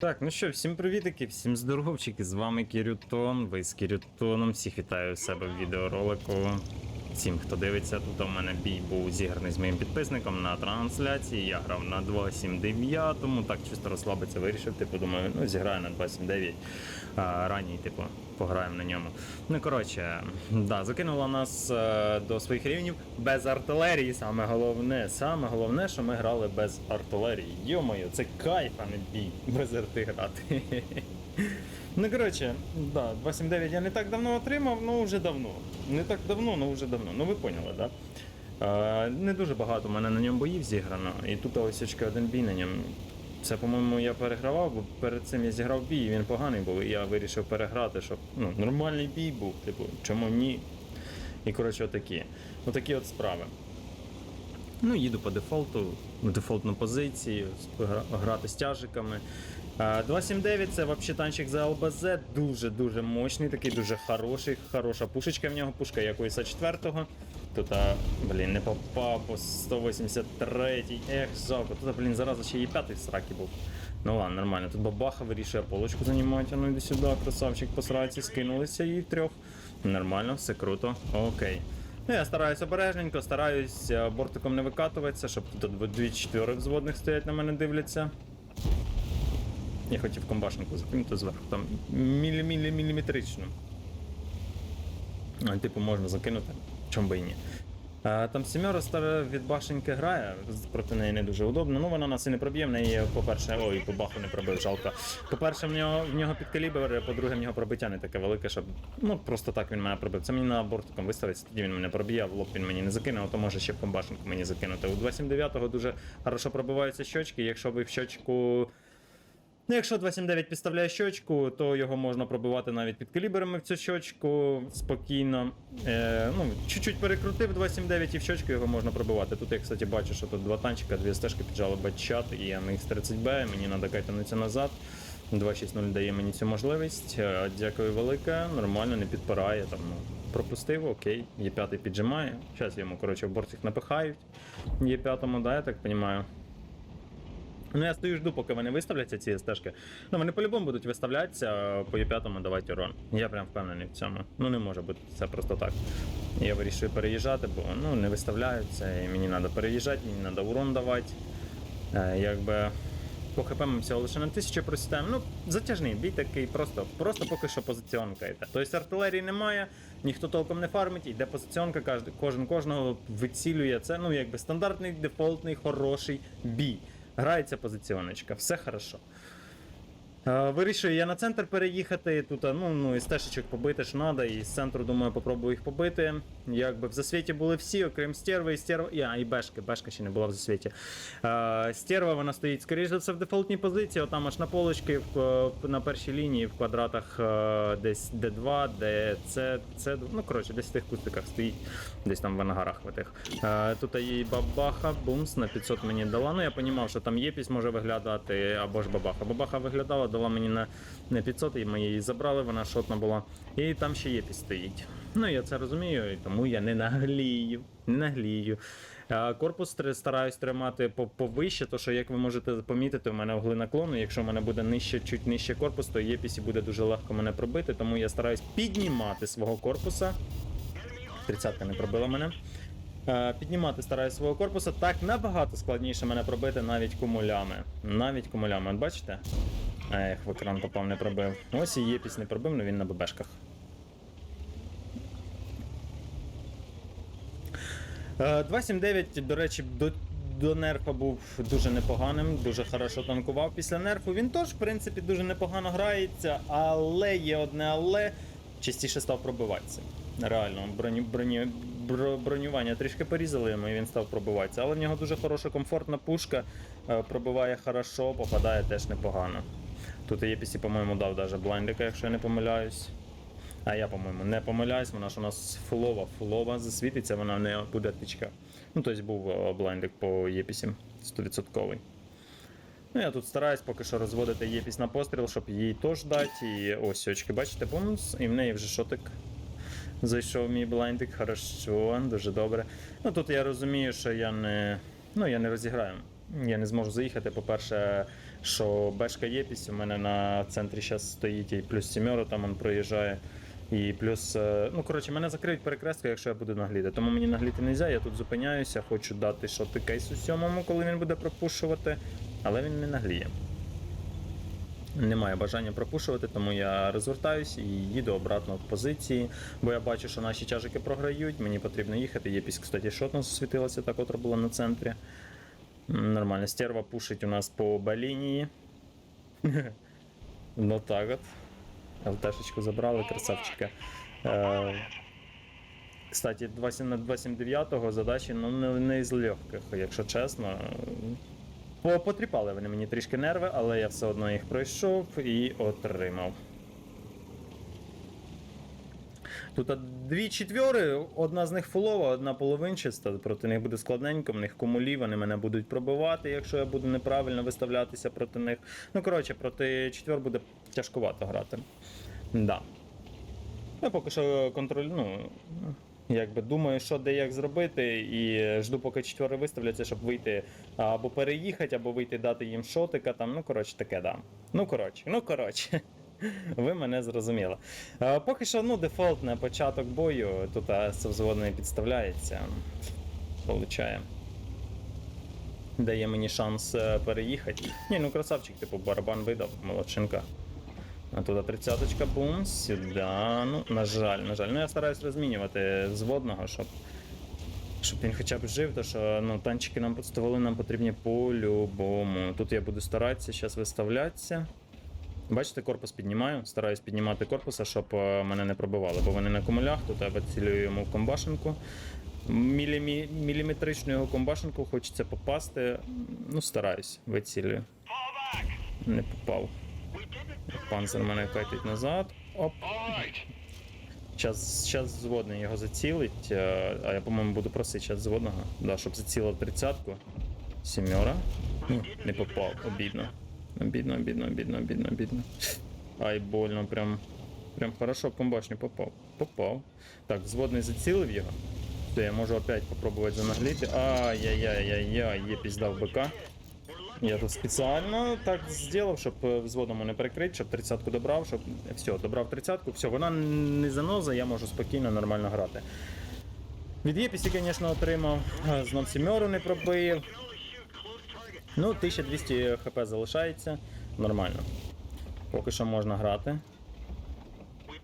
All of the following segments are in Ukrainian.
Так, ну що, всім привітики, всім здоровчики, з вами Кірютон, ви з Кірютоном, всіх вітаю у себе в відеоролику. Всім, хто дивиться, тут у мене бій був зіграний з моїм підписником на трансляції. Я грав на 2.7.9, так чисто розслабиться, вирішив, типу, думаю, ну зіграю на 2.7.9, а ранній, типу, пограємо на ньому. Ну, коротше, да, закинула нас е, до своїх рівнів без артилерії. Саме головне, саме головне, що ми грали без артилерії. Йо-моє, це кайф, а не бій, без арти грати. Ну, коротше, да, 279 я не так давно отримав, ну вже давно. Не так давно, ну вже давно. Ну ви поняли? Да? Е, не дуже багато в мене на ньому боїв зіграно, і тут ось очки один бій на ньому. Це, по-моєму, я перегравав, бо перед цим я зіграв бій, і він поганий був, і я вирішив переграти, щоб ну, нормальний бій був, типу, чому ні? І коротше, отакі. Отакі от справи. Ну, їду по дефолту, в дефолтну позицію, грати з тяжиками. А, 279 це взагалі танчик за ЛБЗ, дуже-дуже мощний, такий дуже хороший, хороша пушечка в нього, пушка якоїсь А4. Тут, а, блін, не попав по 183-й. Ех, жалко. Тут, блін, зараз ще і п'ятий в сракі був. Ну ладно, нормально. Тут бабаха вирішує полочку займати, ну йди сюди, красавчик по сраці, скинулися її трьох. Нормально, все круто. Окей. Ну, я стараюсь обережненько, стараюсь е, бортиком не викатуватися, щоб тут дві чотири взводних стоять на мене дивляться. Я хотів комбашнику закинути зверху, там мілі-мілі-міліметрично. Типу можна закинути, чом би і ні. А, там сімера стара від башеньки грає, проти неї не дуже удобно. Ну вона нас і не проб'є, в неї, по-перше, ой, по баху не пробив, жалко. По-перше, в нього, в нього під по-друге, в нього пробиття не таке велике, щоб ну просто так він мене пробив. Це мені на бортиком виставиться, тоді він мене проб'є, в лоб він мені не закине, а то може ще в комбашенку мені закинути. У 279-го дуже хорошо пробиваються щочки, якщо ви в щочку. Ну, якщо 279 підставляє щочку, то його можна пробивати навіть під калібрами в цю щочку спокійно. Е, ну, чуть-чуть перекрутив 279 і в щочку його можна пробивати. Тут я, кстати, бачу, що тут два танчика, дві стежки піджали бачат і MX-30B, мені треба кайтанутися назад. 260 дає мені цю можливість. Е, Дякую велике, нормально, не підпирає. Там, ну, пропустив, окей. Є5 піджимає. Зараз йому, коротше, в бортик напихають. Є5, да, я так розумію. Ну, я стою жду, поки вони виставляться ці стежки. Ну, вони по-любому будуть виставлятися, по Є5 давати урон. Я прям впевнений в цьому. Ну, не може бути це просто так. Я вирішую переїжджати, бо ну, не виставляються, і мені треба переїжджати, мені треба урон давати. Е, якби по хп ми всього лише на 1000 просітаємо. Ну, затяжний бій такий, просто, просто поки що позиціонка йде. Тобто артилерії немає, ніхто толком не фармить, йде позиціонка, кожен, кожен кожного вицілює. Це ну, якби стандартний, дефолтний, хороший бій. Грається позиціоночка, все хорошо. Е, Вирішую я на центр переїхати. Тут а, ну, ну, і стежечок побити ж треба, і з центру, думаю, попробую їх побити. Якби в засвіті були всі, окрім стерви і стерва. А, і бешки, бешка ще не була в засвіті. Е, стерва вона стоїть, скоріш за все, в дефолтній позиції, отам аж на полочці, в, е, на першій лінії в квадратах е, десь D2, DC, C, ну коротше, десь в тих кустиках стоїть, десь там в ангарах в тих. Е, тут її бабаха, бумс на 500 мені дала. Ну я розумів, що там єпісь може виглядати, або ж бабаха. Бабаха виглядала, дала мені на, на 500, і ми її забрали, вона шотна була. І там ще єпісь стоїть. Ну я це розумію, і тому я не наглію. Не наглію. Корпус стараюсь тримати по- повище, то що, як ви можете помітити, у мене угли наклону. Якщо в мене буде нижче, чуть нижче корпус, то єпісі буде дуже легко мене пробити, тому я стараюсь піднімати свого корпуса. 30 не пробила мене. Піднімати стараюсь свого корпуса. Так набагато складніше мене пробити навіть кумулями. Навіть кумулями. От бачите? Ех, в екран попав, не пробив. Ось і єпіс не пробив, але він на ББшках. 279, до речі, до, до нерфа був дуже непоганим, дуже хорошо танкував після нерфу. Він теж, в принципі, дуже непогано грається, але є одне але частіше став пробиватися. Реально, броні, броні, бро- бронювання трішки порізали йому, і він став пробиватися. Але в нього дуже хороша комфортна пушка, е, пробиває хорошо, попадає теж непогано. Тут Єпісі, по-моєму, дав даже блайндика, якщо я не помиляюсь. А я, по-моєму, не помиляюсь, вона ж у нас фулова, фулова засвітиться, вона не буде тичка. Ну, тобто був е, блайндик по Єпісі 100%. Ну, я тут стараюсь поки що розводити Єпісь на постріл, щоб їй теж дати. І ось очки, бачите, бонус, і в неї вже шотик. Зайшов мій блайндик, хорошо, дуже добре. Ну тут я розумію, що я не. Ну, я не розіграю. Я не зможу заїхати. По-перше, що Бешка Єпісь у мене на центрі зараз стоїть, і плюс сімеро там він проїжджає. І плюс, е, ну коротше, мене закриють перекрестку, якщо я буду нагліти. Тому мені нагліти не можна, я тут зупиняюся, хочу дати шоти кейсу сьомому, коли він буде пропушувати, але він не нагліє. Немає бажання пропушувати, тому я розвертаюсь і їду обратно в позиції, бо я бачу, що наші тяжики програють, мені потрібно їхати. Єпісь, кстати, шотно засвітилася, так от була на центрі. Нормально, стерва пушить у нас по Б-лінії. Ну так от. ЛТшечку забрали, красавчика. Е, Кстати, 29-го задачі ну, не, не із легких, якщо чесно. Потріпали вони мені трішки нерви, але я все одно їх пройшов і отримав. Тут дві четвьори, одна з них фулова, одна половинчаста. Проти них буде складненько, в них кумулі, вони мене будуть пробивати, якщо я буду неправильно виставлятися проти них. Ну, коротше, проти четвер буде тяжкувато грати. Да. Я поки що контролю, ну, якби думаю, що де як зробити, і жду, поки четвери виставляться, щоб вийти або переїхати, або вийти дати їм шотика. Там, ну, коротше, таке да. Ну, коротше, ну коротше. Ви мене зрозуміли. Е, Поки що, ну, дефолт на початок бою. Тут е, совзводний підставляється. Получає. Дає мені шанс е, переїхати. Ні, ну красавчик, типу, барабан видав, молодчинка. А туди тридцяточка, бум, сюди. Ну, на жаль, на жаль. Ну я стараюсь розмінювати взводного, щоб. Щоб він хоча б жив, то що ну, танчики нам стволи нам потрібні по-любому. Тут я буду старатися зараз виставлятися. Бачите, корпус піднімаю, стараюсь піднімати корпуса, щоб е, мене не пробивали, бо вони на кумулях, тут я вицілюю йому в комбашенку. Мілімі... Міліметричну його комбашенку хочеться попасти. Ну, стараюсь, вицілюю. Не попав. Панцер мене катить назад. Оп. Час, час зводний його зацілить, е, а я, по-моєму, буду просити час зводного, да, щоб зацілив тридцятку. Сімера. Не попав, обідно. Обідно, обідно, обідно, обідно, обідно. Ай, больно, прям. Прям хорошо в комбашню попав. Попав. Так, взводний зацілив його. То я можу опять попробувати занагліти. Ай-яй-яй-яй-яй, є пізда в БК. Я тут спеціально так зробив, щоб е, взводом не перекрити, щоб тридцятку добрав, щоб. Все, добрав тридцятку, все, вона не заноза, я можу спокійно, нормально грати. Від Єпісі, звісно, отримав, е, знов сімеру не пробив. Ну, 1200 хп залишається. Нормально. Поки що можна грати.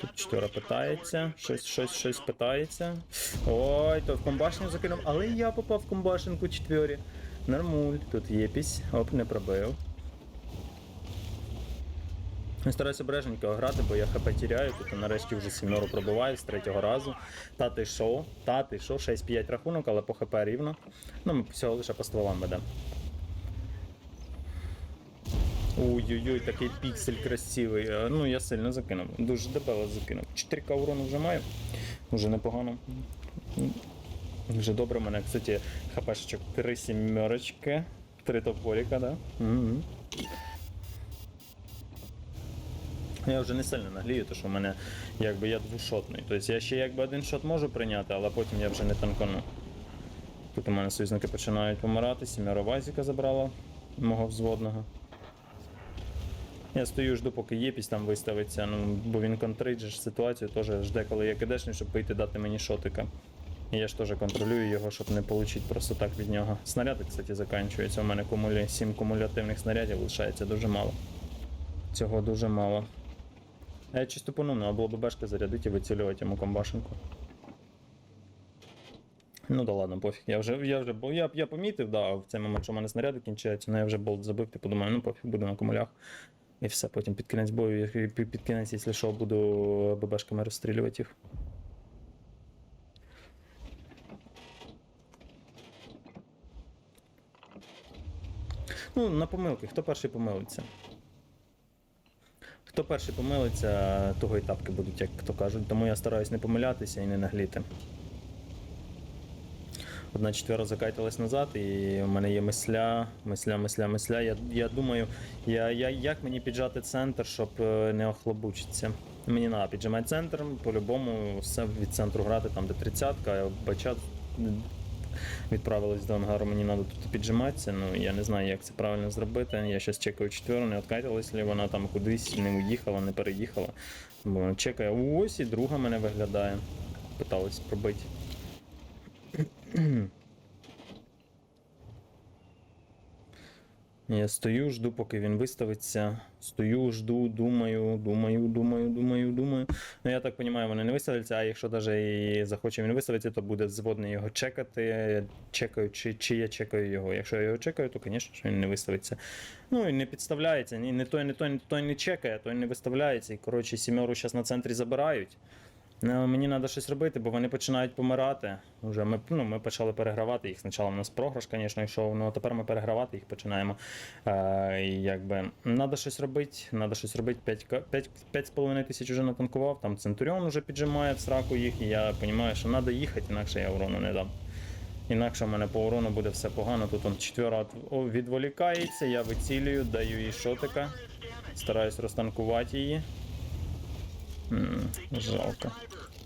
Тут чотири питається, щось, щось, щось питається. Ой, то в комбашню закинув, але я попав в комбашенку четвері. Нормуль, тут єпісь, оп, не пробив. Стараюся обережненько грати, бо я хп тіряю, тут нарешті вже сімеру пробиваю з третього разу. Та ти шо? Та ти шо? 6-5 рахунок, але по хп рівно. Ну, ми всього лише по стволам ведемо. Ой-ой-ой, такий піксель красивий. Е, Ну, я сильно закинув. Дуже дебело закинув. 4К урону вже маю. Вже непогано. Вже добре, у мене, кстати, хпшечок 3 сімерочки. 3 топоріка, да? Угу. Я вже не сильно наглію, тому що в мене якби я двошотний. Тобто я ще якби один шот можу прийняти, але потім я вже не танкану. Тут у мене союзники починають помирати, сімера Вазіка забрала мого взводного. Я стою, жду, поки єпісь там виставиться, ну, бо він контрить ситуацію, теж жде, коли я кидешний, щоб вийти дати мені шотика. І я ж теж контролюю його, щоб не отримати просто так від нього. Снаряди, кстати, закінчуються. У мене кумулі... 7 кумулятивних снарядів лишається дуже мало. Цього дуже мало. А я чисто по-новому, було б бешки зарядити і вицілювати йому комбашенку. Ну да ладно, пофіг. Я вже, я вже я, я помітив, да, в цей момент, що в мене снаряди кінчаються, але я вже болт забив, типу думаю, ну пофіг, буду на комулях. І все, потім під кінець бою, під кінець, якщо що, буду ББшками розстрілювати їх. Ну, на помилки, хто перший помилиться? Хто перший помилиться, того і тапки будуть, як то кажуть. Тому я стараюсь не помилятися і не нагліти. Одна четвера закайтилась назад, і в мене є мисля, мисля, мисля, мисля. Я, я думаю, я, я, як мені піджати центр, щоб е, не охлобучитися. Мені треба піджимати центр, по-любому все від центру грати, там де тридцятка, бачат. відправились до ангару, мені треба тут піджиматися. Ну я не знаю, як це правильно зробити. Я зараз чекаю четверо, не откатилась ли вона там кудись, не уїхала, не переїхала. Бо чекаю, ось і друга мене виглядає. Питалась пробити. Я стою, жду, поки він виставиться. Стою, жду, думаю, думаю, думаю, думаю, думаю. Ну я так розумію, вони не виставляться, а якщо навіть і захоче він виставитися, то буде зводний його чекати. Чекаю, чи, чи я чекаю його. Якщо я його чекаю, то, звісно, що він не виставиться. Ну і не підставляється. Ні, не той, не той, не той не чекає, той не виставляється. І коротше, сімеру зараз на центрі забирають. Ну, мені треба щось робити, бо вони починають помирати. Уже ми, ну, ми почали перегравати їх. Спочатку у нас програш, звісно, йшов, ну а тепер ми перегравати їх починаємо. Е, якби треба щось робити, треба щось робити. 5,5 тисяч вже натанкував, там Центуріон вже піджимає в сраку їх, і я розумію, що треба їхати, інакше я урону не дам. Інакше в мене по урону буде все погано. Тут он четвера відволікається, я вицілюю, даю їй шотика, стараюсь розтанкувати її. Жалко.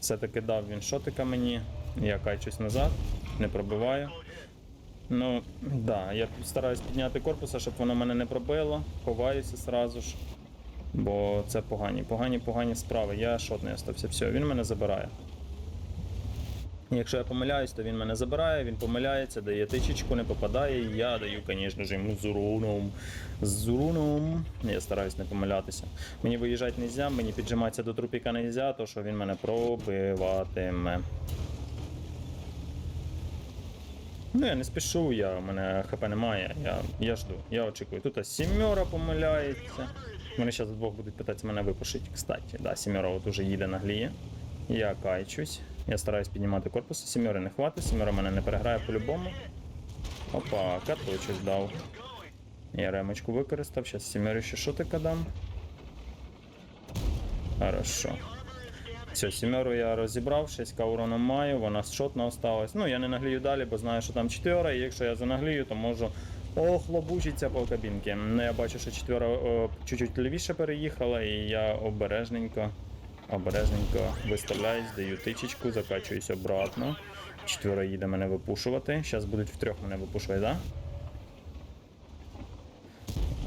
Все-таки дав він шотика мені. Я качусь назад, не пробиваю. Ну, да, я стараюсь підняти корпуса, щоб воно мене не пробило. Ховаюся сразу ж. Бо це погані, погані, погані справи. Я шотний остався. Все, він мене забирає. Якщо я помиляюсь, то він мене забирає, він помиляється, дає тичечку, не попадає. і Я даю, звісно ж, йому з уроном. З уроном. Я стараюсь не помилятися. Мені виїжджати не можна, мені піджиматися до трупіка не можна, то що він мене пробиватиме. Ну, я не спішу, я, у мене хп немає, я, я жду, я очікую. Тут сімера помиляється. Вони зараз двох будуть питатися мене випушити. Кстати, да, сімера от уже їде на гліє. Я кайчусь. Я стараюсь піднімати корпус. Сімери не хватить, сімера мене не переграє по-любому. Опа, каточок дав. Я ремочку використав, зараз сімері ще шотика дам. Хорошо. Все, сімеру я розібрав, 6 урону маю, вона шотна осталась. Ну, я не наглію далі, бо знаю, що там четвера, і якщо я занаглію, то можу охлобучитися по кабінці. Ну, я бачу, що четвера чуть-чуть лівіше переїхала, і я обережненько, обережненько виставляюсь, даю тичечку, закачуюсь обратно. Четверо їде мене випушувати. Зараз будуть втрьох мене випушувати, так? Да?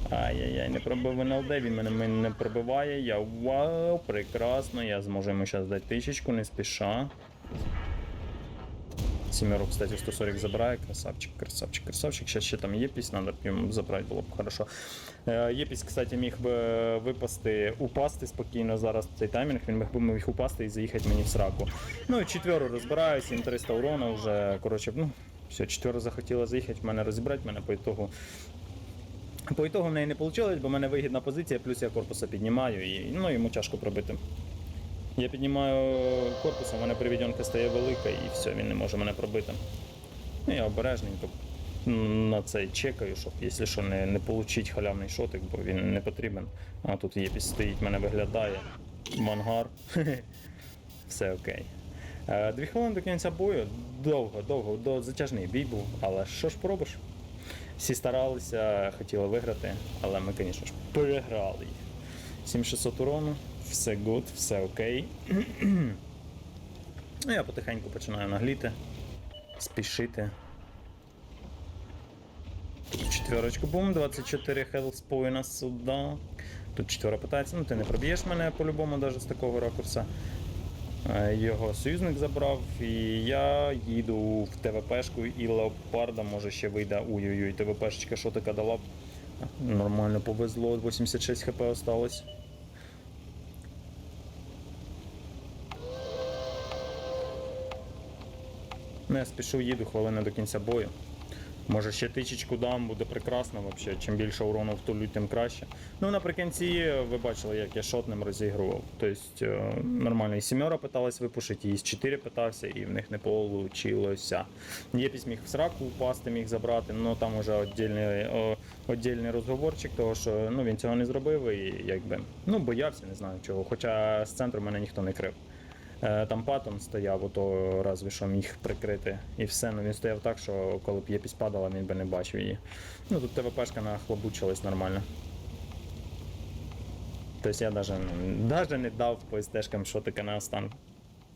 Ай-яй-яй, не пробив НЛД, він мене, не пробиває. Я вау, прекрасно. Я зможу йому зараз дати тичечку, не спіша. Сімеру, кстати, 140 забирає. Красавчик, красавчик, красавчик. Сейчас ще там Єпісь, надо йому забрати, було б хорошо. Е, Єпісь, кстати, міг би випасти, упасти спокійно зараз в цей таймінг, він міг би міг упасти і заїхати мені в сраку. Ну і четверо розбираю, 7300 урона вже, коротше, ну, все, четверо захотіла заїхати, мене розібрати, мене по ітогу по ітогу в неї не вийшло, бо в мене вигідна позиція, плюс я корпуса піднімаю і ну, йому тяжко пробити. Я піднімаю корпус, у мене привідьонка стає велика і все, він не може мене пробити. Ну, я обережненько на це чекаю, щоб, якщо що, не, не отримати халявний шотик, бо він не потрібен. А тут єпісь стоїть, мене виглядає. Мангар. Все окей. Е, Дві хвилини до кінця бою. Довго, довго, до затяжний бій був, але що ж поробиш? Всі старалися, хотіли виграти, але ми, звісно ж, переграли їх. 7600 урону, все гуд, все окей. Ну, я потихеньку починаю нагліти, спішити. Тут четверочку бум, 24 хелспойна сюди. Тут четверо питається, ну ти не проб'єш мене по-любому, навіть з такого ракурса. Е, Його союзник забрав, і я їду в ТВПшку і леопарда може ще вийде. Ой-ой-ой, ТВПшечка що така дала? Нормально повезло, 86 хп осталось. Я спішу їду хвилина до кінця бою. Може ще тичечку дам, буде прекрасно взагалі. Чим більше урону втулю, тим краще. Ну наприкінці ви бачили, як я шотним розігрував. Тобто е, нормально. І сімера питалась випушити, і з 4 питався, і в них не вийшло. Єпісь міг в сраку упасти, міг забрати, ну там уже віддільний, розговорчик, того що ну, він цього не зробив і якби ну боявся, не знаю чого. Хоча з центру мене ніхто не крив. Е, Там патон стояв, ото разві що міг прикрити. І все. Ну він стояв так, що коли б єпісь падала, він би не бачив її. Ну тут ТВПшка нахлобучилась нормально. Тобто я навіть, навіть не дав по СТшкам, що таке на останку.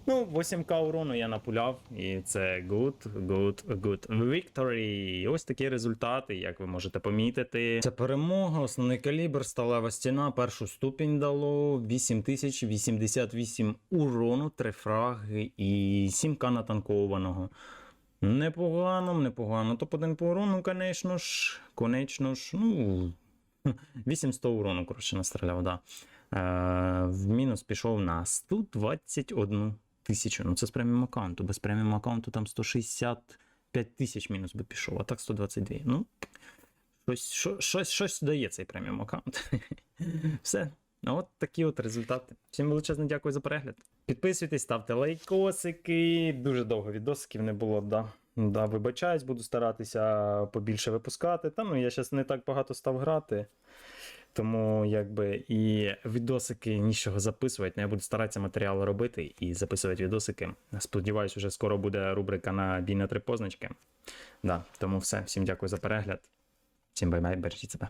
Ну, 8к урону я напуляв, і це good, good, good. Victory. Ось такі результати, як ви можете помітити. Це перемога, основний калібр, сталева стіна, першу ступінь дало 8088 урону, 3 фраги і 7к натанкованого. Непогано, непогано. Топ-1 по урону, конечно ж, конечно ж, ну. 800 урону, коротше, настріляв, да. Е, в мінус пішов на 121 тисячу. Ну це з преміум аккаунту. Без преміум аккаунту там 165 тисяч мінус би пішов, а так 122. Ну, щось, що- щось, щось дає цей преміум аккаунт. Все. Ну, От такі от результати. Всім величезне дякую за перегляд. Підписуйтесь, ставте лайкосики. Дуже довго відосиків не було, да. Да, вибачаюсь, буду старатися побільше випускати. Та ну я зараз не так багато став грати. Тому якби і відосики нічого записувати. Я буду старатися матеріал робити і записувати відосики. Сподіваюсь, вже скоро буде рубрика на бій на три позначки. Да, тому все. Всім дякую за перегляд. Всім бай-бай, бережіть себе.